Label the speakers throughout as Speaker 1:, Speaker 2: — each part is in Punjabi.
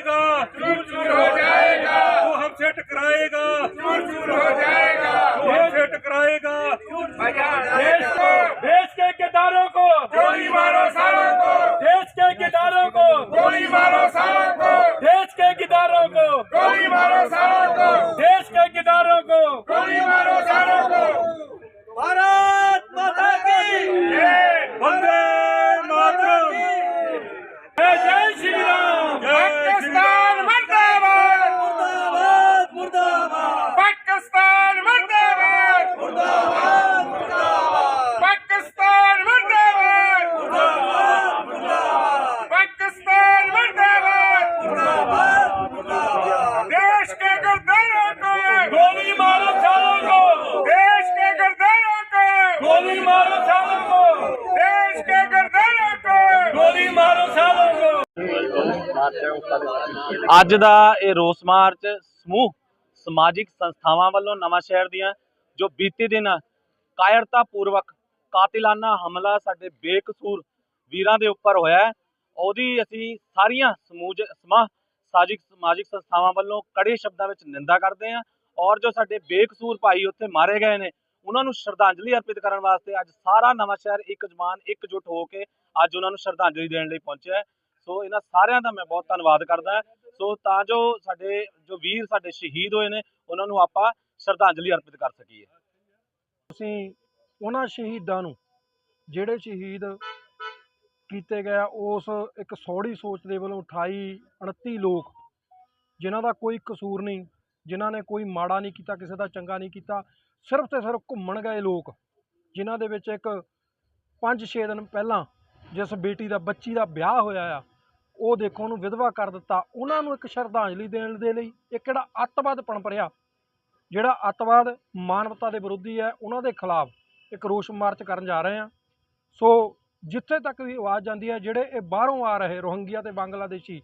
Speaker 1: टकराएगा चूर चूर हो जाएगा जो हमसे टकराएगा चूर चूर हो जाएगा जो हमसे टकराएगा देश को देश के किदारों को गोली मारो सालों को देश के किदारों को गोली मारो सालों को
Speaker 2: ਅੱਜ ਦਾ ਇਹ ਰੋਸ ਮਾਰਚ ਸਮੂਹ ਸਮਾਜਿਕ ਸੰਸਥਾਵਾਂ ਵੱਲੋਂ ਨਵਾਂ ਸ਼ਹਿਰ ਦੀਆਂ ਜੋ ਬੀਤੇ ਦਿਨ ਕਾਇਰਤਾ ਪੂਰਵਕ ਕਾਤਿਲਾਨਾ ਹਮਲਾ ਸਾਡੇ ਬੇਕਸੂਰ ਵੀਰਾਂ ਦੇ ਉੱਪਰ ਹੋਇਆ ਹੈ, ਉਹਦੀ ਅਸੀਂ ਸਾਰੀਆਂ ਸਮੂਜ ਸਮਾ ਸਾਜਿਕ ਸਮਾਜਿਕ ਸੰਸਥਾਵਾਂ ਵੱਲੋਂ ਕੜੇ ਸ਼ਬਦਾਂ ਵਿੱਚ ਨਿੰਦਾ ਕਰਦੇ ਹਾਂ ਔਰ ਜੋ ਸਾਡੇ ਬੇਕਸੂਰ ਭਾਈ ਉੱਥੇ ਮਾਰੇ ਗਏ ਨੇ ਉਹਨਾਂ ਨੂੰ ਸ਼ਰਧਾਂਜਲੀ ਅਰਪਿਤ ਕਰਨ ਵਾਸਤੇ ਅੱਜ ਸਾਰਾ ਨਵਾਂ ਸ਼ਹਿਰ ਇੱਕ ਜਮਾਨ ਇਕਜੁੱਟ ਹੋ ਕੇ ਅੱਜ ਉਹਨਾਂ ਨੂੰ ਸ਼ਰਧਾਂਜਲੀ ਦੇਣ ਲਈ ਪਹੁੰਚਿਆ ਸੋ ਇਹਨਾਂ ਸਾਰਿਆਂ ਦਾ ਮੈਂ ਬਹੁਤ ਧੰਨਵਾਦ ਕਰਦਾ ਸੋ ਤਾਂ ਜੋ ਸਾਡੇ, ਜੋ ਵੀਰ ਸਾਡੇ ਸ਼ਹੀਦ ਹੋਏ ਨੇ, ਉਹਨਾਂ ਨੂੰ ਆਪਾਂ ਸ਼ਰਧਾਂਜਲੀ ਅਰਪਿਤ ਕਰ ਸਕੀਏ।
Speaker 3: ਅਸੀਂ ਉਹਨਾਂ ਸ਼ਹੀਦਾਂ ਨੂੰ, ਜਿਹੜੇ ਸ਼ਹੀਦ ਕੀਤੇ ਗਏ ਉਸ ਇੱਕ ਸੌੜੀ ਸੋਚ ਦੇ ਵੱਲੋਂ 28 29 ਲੋਕ, ਜਿਨ੍ਹਾਂ ਦਾ ਕੋਈ ਕਸੂਰ ਨਹੀਂ, ਜਿਨ੍ਹਾਂ ਨੇ ਕੋਈ ਮਾੜਾ ਨਹੀਂ ਕੀਤਾ, ਕਿਸੇ ਦਾ ਚੰਗਾ ਨਹੀਂ ਕੀਤਾ, ਸਿਰਫ ਤੇ ਸਿਰਫ ਘੁੰਮਣ ਗਏ ਲੋਕ, ਜਿਨ੍ਹਾਂ ਦੇ ਵਿੱਚ ਇੱਕ 5-6 ਦਿਨ ਪਹਿਲਾਂ ਜਿਸ ਬੇਟੀ ਦਾ, ਬੱਚੀ ਦਾ ਵਿਆਹ ਹੋਇਆ ਆ ਉਹ ਦੇਖੋ ਉਹਨੂੰ ਵਿਧਵਾ ਕਰ ਦਿੱਤਾ। ਉਹਨਾਂ ਨੂੰ ਇੱਕ ਸ਼ਰਧਾਂਜਲੀ ਦੇਣ ਦੇ ਲਈ ਇੱਕ ਜਿਹੜਾ ਅੱਤਵਾਦ ਪਣਪਰਿਆ ਜਿਹੜਾ ਅੱਤਵਾਦ ਮਾਨਵਤਾ ਦੇ ਵਿਰੋਧੀ ਹੈ ਉਹਨਾਂ ਦੇ ਖਿਲਾਫ ਇੱਕ ਰੋਸ ਮਾਰਚ ਕਰਨ ਜਾ ਰਹੇ ਹਾਂ ਸੋ ਜਿੱਥੇ ਤੱਕ ਵੀ ਆਵਾਜ਼ ਜਾਂਦੀ ਹੈ ਜਿਹੜੇ ਇਹ ਬਾਹਰੋਂ ਆ ਰਹੇ ਰੋਹਿੰਗੀਆ ਤੇ ਬੰਗਲਾਦੇਸ਼ੀ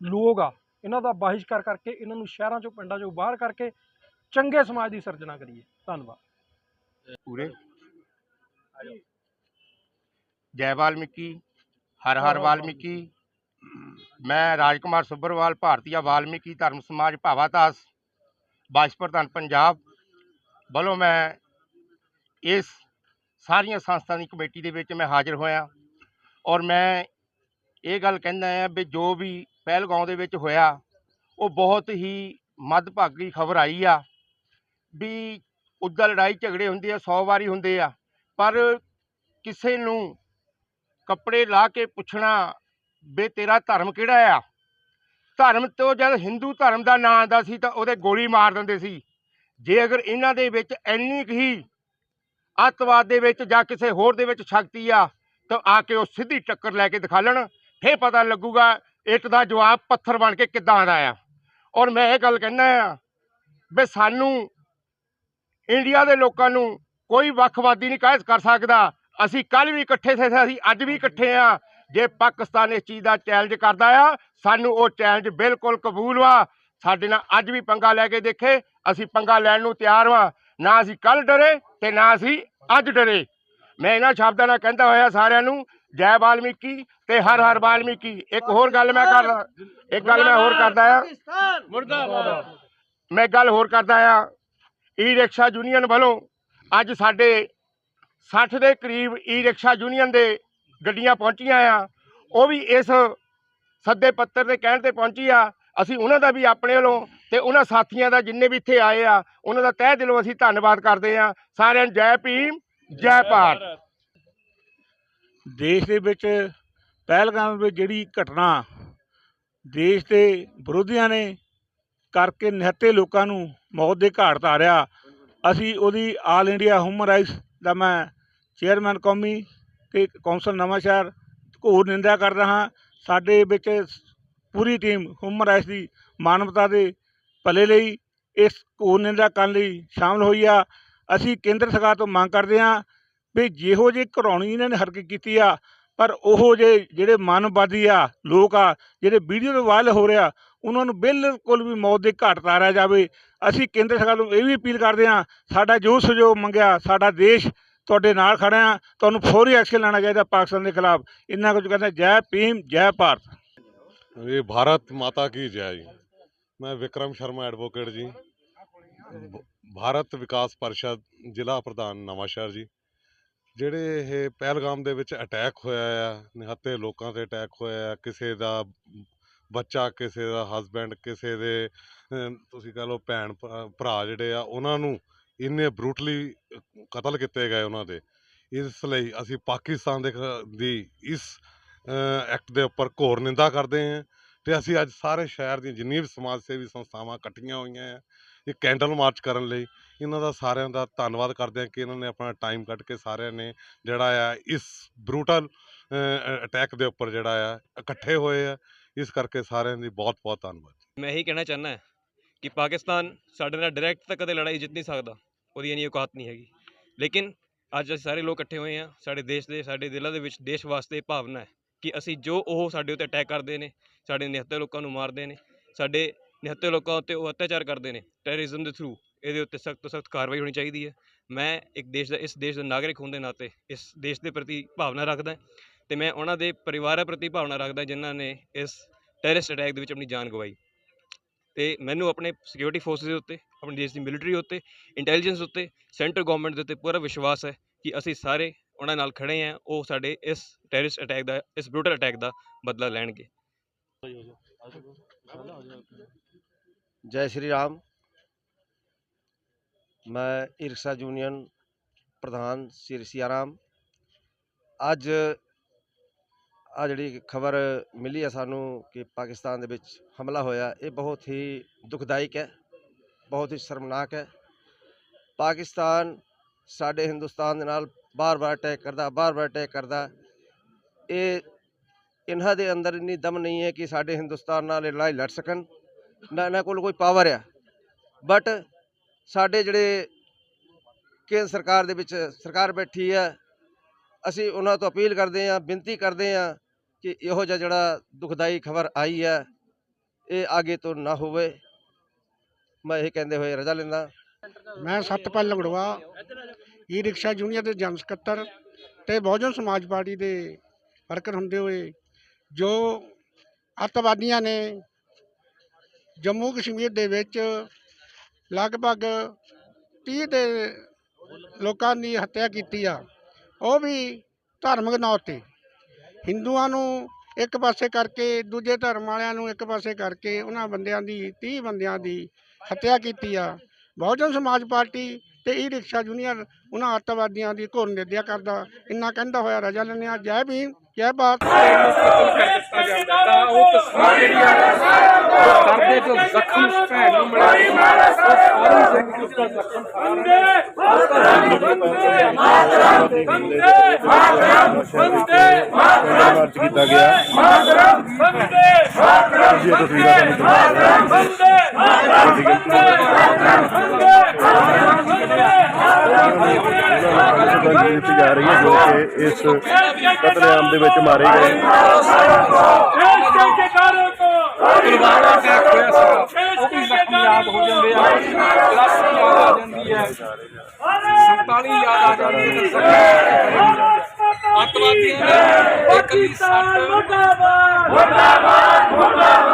Speaker 3: ਲੋਕ ਆ ਇਹਨਾਂ ਦਾ ਬਾਹਿਸ਼ਕਾਰ ਕਰਕੇ ਇਹਨਾਂ ਨੂੰ ਸ਼ਹਿਰਾਂ ਚੋਂ ਪਿੰਡਾਂ ਚੋਂ ਬਾਹਰ ਕਰਕੇ ਚੰਗੇ ਸਮਾਜ ਦੀ ਸਿਰਜਣਾ ਕਰੀਏ। ਧੰਨਵਾਦ।
Speaker 4: ਪੂਰੇ? ਜੈ ਵਾਲਮੀਕੀ ਹਰ ਹਰ ਵਾਲਮੀਕੀ। ਮੈਂ ਰਾਜਕੁਮਾਰ ਸੁੱਬਰਵਾਲ ਭਾਰਤੀਆ ਵਾਲਮੀਕੀ ਧਰਮ ਸਮਾਜ ਭਾਵਾਦਾਸ ਵਾਈਸ ਪ੍ਰਧਾਨ ਪੰਜਾਬ ਵੱਲੋਂ ਮੈਂ ਇਸ ਸਾਰੀਆਂ ਸੰਸਥਾ ਦੀ ਕਮੇਟੀ ਦੇ ਵਿੱਚ ਮੈਂ ਹਾਜ਼ਰ ਹੋਇਆ ਔਰ ਮੈਂ ਇਹ ਗੱਲ ਕਹਿੰਦਾ ਹਾਂ ਵੀ ਜੋ ਵੀ ਪਹਿਲਗਾਉਂ ਦੇ ਵਿੱਚ ਹੋਇਆ, ਉਹ ਬਹੁਤ ਹੀ ਮੱਦਭਾਗੀ ਖਬਰ ਆਈ ਆ ਵੀ ਉੱਦਾਂ ਲੜਾਈ ਝਗੜੇ ਹੁੰਦੇ ਆ 100 ਵਾਰੀ ਹੁੰਦੇ ਆ, ਪਰ ਕਿਸੇ ਨੂੰ ਕੱਪੜੇ ਲਾ ਕੇ ਪੁੱਛਣਾ ਵੀ ਤੇਰਾ ਧਰਮ ਕਿਹੜਾ ਆ? ਧਰਮ ਤੋਂ ਜਦ ਹਿੰਦੂ ਧਰਮ ਦਾ ਨਾਂ ਆਉਂਦਾ ਸੀ ਤਾਂ ਉਹਦੇ ਗੋਲੀ ਮਾਰ ਦਿੰਦੇ ਸੀ। ਜੇ ਅਗਰ ਇਹਨਾਂ ਦੇ ਵਿੱਚ ਇੰਨੀ ਕੁ ਹੀ ਅੱਤਵਾਦ ਦੇ ਵਿੱਚ ਜਾਂ ਕਿਸੇ ਹੋਰ ਦੇ ਵਿੱਚ ਸ਼ਕਤੀ ਆ, ਤਾਂ ਆ ਕੇ ਉਹ ਸਿੱਧੀ ਟੱਕਰ ਲੈ ਕੇ ਦਿਖਾ ਲੈਣ। ਫੇਰ ਪਤਾ ਲੱਗੂਗਾ ਇੱਟ ਦਾ ਜਵਾਬ ਪੱਥਰ ਬਣ ਕੇ ਕਿੱਦਾਂ ਆਉਂਦਾ ਆ। ਔਰ ਮੈਂ ਇਹ ਗੱਲ ਕਹਿੰਦਾ ਆ ਵੀ ਸਾਨੂੰ ਇੰਡੀਆ ਦੇ ਲੋਕਾਂ ਨੂੰ ਕੋਈ ਵੱਖਵਾਦੀ ਨਹੀਂ ਕਹਿ ਕਰ ਸਕਦਾ। ਅਸੀਂ ਕੱਲ ਵੀ ਇਕੱਠੇ ਸੀ ਅਸੀਂ ਅੱਜ ਵੀ ਇਕੱਠੇ ਆ। ਜੇ ਪਾਕਿਸਤਾਨ ਇਸ ਚੀਜ਼ ਦਾ ਚੈਲੰਜ ਕਰਦਾ ਆ ਸਾਨੂੰ ਉਹ ਚੈਲੰਜ ਬਿਲਕੁਲ ਕਬੂਲ ਵਾ। ਸਾਡੇ ਨਾਲ ਅੱਜ ਵੀ ਪੰਗਾ ਲੈ ਕੇ ਦੇਖੇ ਅਸੀਂ ਪੰਗਾ ਲੈਣ ਨੂੰ ਤਿਆਰ ਵਾਂ। ਨਾ ਅਸੀਂ ਕੱਲ ਡਰੇ ਤੇ ਨਾ ਅਸੀਂ ਅੱਜ ਡਰੇ। ਮੈਂ ਇਹਨਾਂ ਸ਼ਬਦਾਂ ਨਾਲ ਕਹਿੰਦਾ ਹੋਇਆ ਸਾਰਿਆਂ ਨੂੰ ਜੈ ਵਾਲਮੀਕੀ ਤੇ ਹਰ ਹਰ ਵਾਲਮੀਕੀ। ਇੱਕ ਹੋਰ ਗੱਲ ਮੈਂ ਕਰਦਾ ਇੱਕ ਗੱਲ ਮੈਂ ਹੋਰ ਕਰਦਾ ਆ।
Speaker 1: ਮੁਰਦਾਬਾਦ।
Speaker 4: ਮੈਂ ਗੱਲ ਹੋਰ ਕਰਦਾ ਆ। ਈ ਰਿਕਸ਼ਾ ਯੂਨੀਅਨ ਵੱਲੋਂ ਅੱਜ ਸਾਡੇ 60 ਦੇ ਕਰੀਬ ਈ ਰਿਕਸ਼ਾ ਯੂਨੀਅਨ ਦੇ ਗੱਡੀਆਂ ਪਹੁੰਚੀਆਂ ਆ। ਉਹ ਵੀ ਇਸ ਸੱਦੇ ਪੱਤਰ ਦੇ ਕਹਿਣ ਤੇ ਪਹੁੰਚੀ ਆ। ਅਸੀਂ ਉਹਨਾਂ ਦਾ ਵੀ ਆਪਣੇ ਵੱਲੋਂ ਤੇ ਉਹਨਾਂ ਸਾਥੀਆਂ ਦਾ ਜਿੰਨੇ ਵੀ ਇੱਥੇ ਆਏ ਆ ਉਹਨਾਂ ਦਾ ਤਹਿ ਦਿਲੋਂ ਅਸੀਂ ਧੰਨਵਾਦ ਕਰਦੇ ਆ। ਸਾਰਿਆਂ ਨੂੰ ਜੈ ਭੀਮ ਜੈ ਭਾਰਤ।
Speaker 5: ਦੇਸ਼ ਦੇ ਵਿੱਚ ਪਹਿਲਗਾਮ ਵਿੱਚ ਜਿਹੜੀ ਘਟਨਾ ਦੇਸ਼ ਦੇ ਵਿਰੋਧੀਆਂ ਨੇ ਕਰਕੇ ਨਿਹੱਤੇ ਲੋਕਾਂ ਨੂੰ ਮੌਤ ਦੇ ਘਾਟ ਉਤਾਰਿਆ ਅਸੀਂ ਉਹਦੀ ਆਲ ਇੰਡੀਆ ਹਿਊਮਨ ਰਾਈਟਸ ਦਾ ਮੈਂ ਚੇਅਰਮੈਨ ਕੌਮੀ ਤੇ ਕੌਂਸਲ ਨਵਾਂਸ਼ਹਿਰ ਘੋਰ ਨਿੰਦਿਆ ਕਰਦਾ ਹਾਂ। ਸਾਡੇ ਵਿੱਚ ਪੂਰੀ ਟੀਮ ਹਿਊਮਨ ਰਾਈਟਸ ਦੀ ਮਾਨਵਤਾ ਦੇ ਭਲੇ ਲਈ ਇਸ ਘੋਰ ਨਿੰਦਿਆ ਕਰਨ ਲਈ ਸ਼ਾਮਲ ਹੋਈ ਆ। ਅਸੀਂ ਕੇਂਦਰ ਸਰਕਾਰ ਤੋਂ ਮੰਗ ਕਰਦੇ ਹਾਂ ਵੀ ਜਿਹੋ ਜਿਹੀ ਘਰਾਉਣੀ ਇਹਨਾਂ ਨੇ ਹਰਕਤ ਕੀਤੀ ਆ, ਪਰ ਉਹ ਜੇ ਜਿਹੜੇ ਮਾਨਵਵਾਦੀ ਆ, ਲੋਕ ਆ, ਜਿਹੜੇ ਵੀਡੀਓ ਤੋਂ ਵਾਇਰਲ ਹੋ ਰਿਹਾ ਉਹਨਾਂ ਨੂੰ ਬਿਲਕੁਲ ਵੀ ਮੌਤ ਦੇ ਘਾਟ ਉਤਾਰਿਆ ਜਾਵੇ। ਅਸੀਂ ਕੇਂਦਰ ਸਰਕਾਰ ਨੂੰ ਇਹ ਵੀ ਅਪੀਲ ਕਰਦੇ ਹਾਂ, ਸਾਡਾ ਜੋ ਸਹਿਯੋਗ ਮੰਗਿਆ, ਸਾਡਾ ਦੇਸ਼ ਤੁਹਾਡੇ ਨਾਲ ਖੜੇ ਆ ਤੁਹਾਨੂੰ ਫੋਰੀ ਐਕਸ਼ਨ ਲੈਣਾ ਚਾਹੀਦਾ ਪਾਕਿਸਤਾਨ ਦੇ ਖਿਲਾਫ। ਇੰਨਾ ਕੁਝ ਕਹਿੰਦਾ, ਜੈ ਭੀਮ, ਜੈ ਭਾਰਤ।
Speaker 6: ਇਹ ਭਾਰਤ ਮਾਤਾ ਕੀ ਜੈ ਜੀ। ਮੈਂ ਵਿਕਰਮ ਸ਼ਰਮਾ ਐਡਵੋਕੇਟ ਜੀ। ਭਾਰਤ ਵਿਕਾਸ ਪਰਿਸ਼ਦ ਜ਼ਿਲ੍ਹਾ ਪ੍ਰਧਾਨ ਨਵਾਂਸ਼ਹਿਰ ਜੀ। ਜਿਹੜੇ ਇਹ ਪਹਿਲਗਾਮ ਦੇ ਵਿੱਚ ਅਟੈਕ ਹੋਇਆ ਆ ਨਿਹੱਤੇ ਲੋਕਾਂ ਤੇ ਅਟੈਕ ਹੋਇਆ ਆ, ਕਿਸੇ ਦਾ ਬੱਚਾ, ਕਿਸੇ ਦਾ ਹਸਬੰਡ ਕਿਸੇ ਦੇ ਤੁਸੀਂ ਕਹ ਲਓ ਭੈਣ ਭਰਾ ਜਿਹੜੇ ਆ, ਉਹਨਾਂ ਨੂੰ ਇੰਨੇ ਬਰੂਟਲੀ ਕਤਲ ਕੀਤੇ ਗਏ ਉਹਨਾਂ ਦੇ। ਇਸ ਲਈ ਅਸੀਂ ਪਾਕਿਸਤਾਨ ਦੇ ਖ- ਦੀ ਇਸ ਐਕਟ ਦੇ ਉੱਪਰ ਘੋਰ ਨਿੰਦਾ ਕਰਦੇ ਹਾਂ ਤੇ ਅਸੀਂ ਅੱਜ ਸਾਰੇ ਸ਼ਹਿਰ ਦੀਆਂ ਜਿੰਨੀਆਂ ਵੀ ਸਮਾਜ ਸੇਵੀ ਸੰਸਥਾਵਾਂ ਇਕੱਠੀਆਂ ਹੋਈਆਂ ਆ, ਇਹ ਕੈਂਡਲ ਮਾਰਚ ਕਰਨ ਲਈ ਇਹਨਾਂ ਦਾ ਸਾਰਿਆਂ ਦਾ ਧੰਨਵਾਦ ਕਰਦੇ ਹਾਂ ਕਿ ਇਹਨਾਂ ਨੇ ਆਪਣਾ ਟਾਈਮ ਕੱਢ ਕੇ ਸਾਰਿਆਂ ਨੇ ਜਿਹੜਾ ਆ ਇਸ ਬਰੂਟਲ ਅਟੈਕ ਦੇ ਉੱਪਰ ਜਿਹੜਾ ਆ, ਇਕੱਠੇ ਹੋਏ ਆ। ਇਸ ਕਰਕੇ ਸਾਰਿਆਂ ਦੀ ਬਹੁਤ ਬਹੁਤ ਧੰਨਵਾਦ।
Speaker 7: ਮੈਂ ਇਹੀ ਕਹਿਣਾ ਚਾਹੁੰਦਾ ਕਿ ਪਾਕਿਸਤਾਨ ਸਾਡੇ ਨਾਲ ਡਾਇਰੈਕਟ ਤਾਂ ਕਦੇ ਲੜਾਈ ਜਿੱਤ ਨਹੀਂ ਸਕਦਾ, ਉਹਦੀ ਇੰਨੀ ਔਕਾਤ ਨਹੀਂ ਹੈਗੀ। ਲੇਕਿਨ ਅੱਜ ਅਸੀਂ ਸਾਰੇ ਲੋਕ ਇਕੱਠੇ ਹੋਏ ਹਾਂ, ਸਾਡੇ ਦੇਸ਼ ਦੇ, ਸਾਡੇ ਦਿਲਾਂ ਦੇ ਵਿੱਚ ਦੇਸ਼ ਵਾਸਤੇ ਭਾਵਨਾ ਹੈ ਕਿ ਅਸੀਂ ਜੋ ਉਹ ਸਾਡੇ ਉੱਤੇ ਅਟੈਕ ਕਰਦੇ ਨੇ, ਸਾਡੇ ਨਿਹੱਤੇ ਲੋਕਾਂ ਨੂੰ ਮਾਰਦੇ ਨੇ, ਸਾਡੇ ਨਿਹੱਤੇ ਲੋਕਾਂ ਉੱਤੇ ਉਹ ਅਤਿਆਚਾਰ ਕਰਦੇ ਨੇ ਟੈਰਰਿਜ਼ਮ ਦੇ ਥਰੂ ਇਹਦੇ ਉੱਤੇ ਸਖਤ ਤੋਂ ਸਖਤ ਕਾਰਵਾਈ ਹੋਣੀ ਚਾਹੀਦੀ ਹੈ। ਮੈਂ ਇੱਕ ਦੇਸ਼ ਦਾ, ਇਸ ਦੇਸ਼ ਦਾ ਨਾਗਰਿਕ ਹੋਣ ਦੇ ਨਾਤੇ ਇਸ ਦੇਸ਼ ਦੇ ਪ੍ਰਤੀ ਭਾਵਨਾ ਰੱਖਦਾ ਤੇ ਮੈਂ ਉਹਨਾਂ ਦੇ ਪਰਿਵਾਰਾਂ ਪ੍ਰਤੀ ਭਾਵਨਾ ਰੱਖਦਾ ਜਿਨ੍ਹਾਂ ਨੇ ਇਸ ਟੈਰਰਿਸਟ ਅਟੈਕ ਦੇ ਵਿੱਚ ਆਪਣੀ ਜਾਨ ਗਵਾਈ। ਤੇ ਮੈਨੂੰ ਆਪਣੇ ਸਿਕਿਉਰਿਟੀ ਫੋਰਸਸ ਦੇ ਉੱਤੇ, ਆਪਣੇ ਦੇਸ਼ ਦੀ ਮਿਲਟਰੀ ਉੱਤੇ ਇੰਟੈਲੀਜੈਂਸ ਉੱਤੇ ਸੈਂਟਰ ਗਵਰਨਮੈਂਟ ਦੇ ਉੱਤੇ ਪੂਰਾ ਵਿਸ਼ਵਾਸ ਹੈ ਕਿ ਅਸੀਂ ਸਾਰੇ ਉਹਨਾਂ ਨਾਲ ਖੜੇ ਆ ਉਹ ਸਾਡੇ ਇਸ ਟੈਰਰਿਸਟ ਅਟੈਕ ਦਾ, ਇਸ ਬਰੂਟਲ ਅਟੈਕ ਦਾ ਬਦਲਾ ਲੈਣਗੇ।
Speaker 8: ਜੈ ਸ਼੍ਰੀ ਰਾਮ। ਮੈਂ ਇਰਕਸਾ ਯੂਨੀਅਨ ਪ੍ਰਧਾਨ ਸ਼੍ਰੀ ਸਿਆਰਾਮ। ਅੱਜ ਆ ਜਿਹੜੀ ਖਬਰ ਮਿਲੀ ਹੈ ਸਾਨੂੰ ਕਿ ਪਾਕਿਸਤਾਨ ਦੇ ਵਿੱਚ ਹਮਲਾ ਹੋਇਆ, ਇਹ ਬਹੁਤ ਹੀ ਦੁਖਦਾਇਕ ਹੈ, ਬਹੁਤ ਹੀ ਸ਼ਰਮਨਾਕ ਹੈ। ਪਾਕਿਸਤਾਨ ਸਾਡੇ ਹਿੰਦੁਸਤਾਨ ਦੇ ਨਾਲ ਬਾਰ-ਬਾਰ ਅਟੈਕ ਕਰਦਾ, ਬਾਰ-ਬਾਰ ਅਟੈਕ ਕਰਦਾ। ਇਹ, ਇਹਨਾਂ ਦੇ ਅੰਦਰ ਇੰਨੀ ਦਮ ਨਹੀਂ ਹੈ ਕਿ ਸਾਡੇ ਹਿੰਦੁਸਤਾਨ ਨਾਲ ਇਹ ਲੜਾਈ ਲੜ ਸਕਣ, ਨਾ ਇਹਨਾਂ ਕੋਲ ਕੋਈ ਪਾਵਰ ਆ। ਬਟ ਸਾਡੇ ਜਿਹੜੇ ਕੇਂਦਰ ਸਰਕਾਰ ਦੇ ਵਿੱਚ ਸਰਕਾਰ ਬੈਠੀ ਹੈ, ਅਸੀਂ ਉਹਨਾਂ ਤੋਂ ਅਪੀਲ ਕਰਦੇ ਹਾਂ, ਬੇਨਤੀ ਕਰਦੇ ਹਾਂ ਕਿ ਇਹੋ ਜਿਹਾ ਜਿਹੜਾ ਦੁਖਦਾਈ ਖਬਰ ਆਈ ਹੈ, ਇਹ ਅੱਗੇ ਤੋਂ ਨਾ ਹੋਵੇ। ਮੈਂ ਇਹ ਕਹਿੰਦੇ ਹੋਏ ਰਜਾ ਲੈਂਦਾ।
Speaker 5: ਮੈਂ Satpal Langarwa E rickshaw union ਦੇ ਜਨਰਲ ਸਕੱਤਰ ਤੇ ਬਹੁਜਨ ਸਮਾਜ ਪਾਰਟੀ ਦੇ ਵਰਕਰ ਹੁੰਦੇ ਹੋਏ, ਜੋ ਅੱਤਵਾਦੀਆਂ ਨੇ ਜੰਮੂ ਕਸ਼ਮੀਰ ਦੇ ਵਿੱਚ ਲਗਭਗ 30 ਦੇ ਲੋਕਾਂ ਦੀ ਹੱਤਿਆ ਕੀਤੀ ਆ, ਉਹ ਵੀ ਧਾਰਮਿਕ ਨਾਂ ਉੱਤੇ ਹਿੰਦੂਆਂ ਨੂੰ ਇੱਕ ਪਾਸੇ ਕਰਕੇ, ਦੂਜੇ ਧਰਮ ਵਾਲਿਆਂ ਨੂੰ ਇੱਕ ਪਾਸੇ ਕਰਕੇ ਉਹਨਾਂ ਬੰਦਿਆਂ ਦੀ 30 ਬੰਦਿਆਂ ਦੀ ਹੱਤਿਆ ਕੀਤੀ ਆ। ਬਹੁਜਨ ਸਮਾਜ ਪਾਰਟੀ ਤੇ ਈ ਰਿਕਸ਼ਾ ਯੂਨੀਅਨ ਉਹਨਾਂ ਅੱਤਵਾਦੀਆਂ ਦੀ ਘੋਰ ਨਿੰਦਿਆ ਕਰਦਾ। ਇੰਨਾ ਕਹਿੰਦਾ ਹੋਇਆ ਰਜਾ ਲੈਂਦੇ ਹਾਂ ਜੈ ਭੀਮ। ਜੈ ਭਾਰਤ
Speaker 1: ਕਰਦੇ ਜੋ ਜ਼ਖਮ ਭੈਣ ਨੂੰ ਮਿਲਾਈ ਮਾਰਾ ਬੰਦੇ ਮਾਤਰਮ ਜੀ ਤਸਵੀਰਾਂ ਤੁਹਾਨੂੰ ਬੰਦੇ ਮਾਤਰਮ ਬੰਦੇ ਮਾਤਰਮ ਬੰਦੇ ਮਾਤਰਮ ਬੰਦੇ
Speaker 9: ਕੀਤੀ ਜਾ ਰਹੀ ਹੈ ਜੋ ਕਿ ਇਸ ਕਤਲੇਆਮ ਦੇ ਵਿੱਚ ਮਾਰੇ ਗਏ
Speaker 1: ਦੇਸ਼ ਦੇ ਜਕਾਰੇ ਤੋਂ ਪਰਿਵਾਰਾਂ ਅਟੈਕ ਹੋਇਆ ਸੀ ਉਹ ਵੀ ਜ਼ਖਮ ਯਾਦ ਹੋ ਜਾਂਦੇ ਆ ਕਲਾਸੀ ਯਾਦ ਆ ਜਾਂਦੀ ਹੈ 47 ਯਾਦ ਆ ਜਾਂਦੀ ਹੈ ਅੱਤਵਾਦੀਆਂ ਨੇ ਇਕੱਲੀ ਸੱਟ ਮੁਰਦਾਬਾਦ ਮੁਰਦਾਬਾਦ ਮੁਰਦਾਬਾਦ।